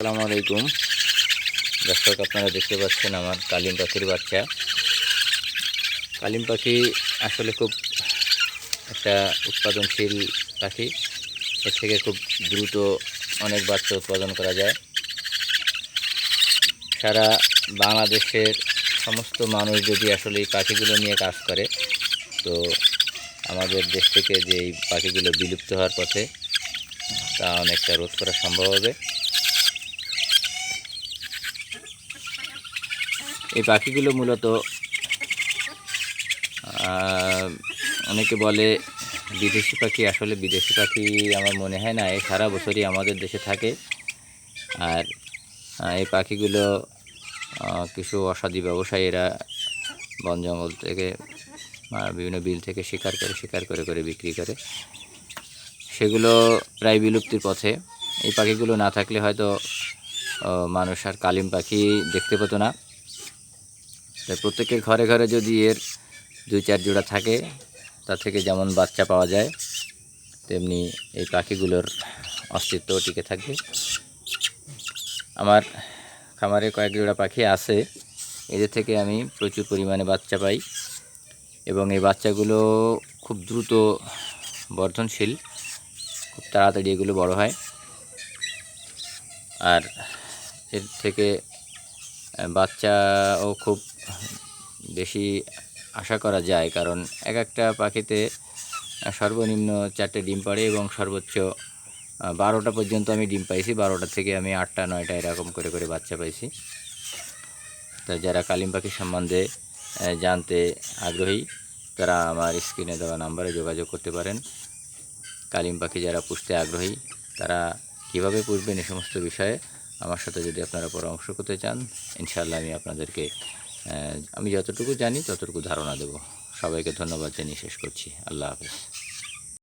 আসসালামু আলাইকুম। দর্শক, আপনারা দেখতে পাচ্ছেন আমার কালিম পাখির বাচ্চা। কালিম পাখি আসলে খুব একটা উৎপাদনশীল পাখি। এর থেকে খুব দ্রুত অনেক বাচ্চা উৎপাদন করা যায়। সারা বাংলাদেশের সমস্ত মানুষ যদি আসলে এই পাখিগুলো নিয়ে কাজ করে, তো আমাদের দেশ থেকে যে এই পাখিগুলো বিলুপ্ত হওয়ার পথে তা অনেকটা রোধ করা সম্ভব হবে। এই পাখিগুলো মূলত অনেকে বলে বিদেশি পাখি। আসলে বিদেশি পাখি আমার মনে হয় না, এই সারা বছরই আমাদের দেশে থাকে। আর এই পাখিগুলো কিছু অসাধু ব্যবসায়ীরা বন জঙ্গল থেকে বিভিন্ন বিল থেকে শিকার করে শিকার করে করে বিক্রি করে। সেগুলো প্রায় বিলুপ্তির পথে। এই পাখিগুলো না থাকলে হয়তো মানুষ আর কালিম পাখি দেখতে পেতো না। তাই প্রত্যেকের ঘরে ঘরে যদি এর দুই চার জোড়া থাকে, তা থেকে যেমন বাচ্চা পাওয়া যায়, তেমনি এই পাখিগুলোর অস্তিত্ব টিকে থাকবে। আমার খামারে কয়েক জোড়া পাখি আছে, এদের থেকে আমি প্রচুর পরিমাণে বাচ্চা পাই এবং এই বাচ্চাগুলো খুব দ্রুত বর্ধনশীল, খুব তাড়াতাড়ি এগুলো বড় হয়। আর এর থেকে বাচ্চাও খুব বেশি আশা করা যায়, কারণ এক একটা পাখিতে সর্বনিম্ন চারটে ডিম পাড়ে এবং সর্বোচ্চ বারোটা পর্যন্ত আমি ডিম পাইছি। বারোটা থেকে আমি আটটা, নয়টা এরকম করে করে বাচ্চা পাইছি। তো যারা কালিম পাখি সম্বন্ধে জানতে আগ্রহী, তারা আমার স্ক্রিনে দেওয়া নাম্বারে যোগাযোগ করতে পারেন। কালিম পাখি যারা পুষতে আগ্রহী, তারা কীভাবে পুষবেন এ সমস্ত বিষয়ে আমার সাথে যদি আপনারা পরামর্শ করতে চান ইনশাল্লাহ আমি আপনাদেরকে আমি যতটুকু জানি ততটুকু ধারণা দেব। সবাইকে ধন্যবাদ জানিয়ে শেষ করছি। আল্লাহ হাফেজ।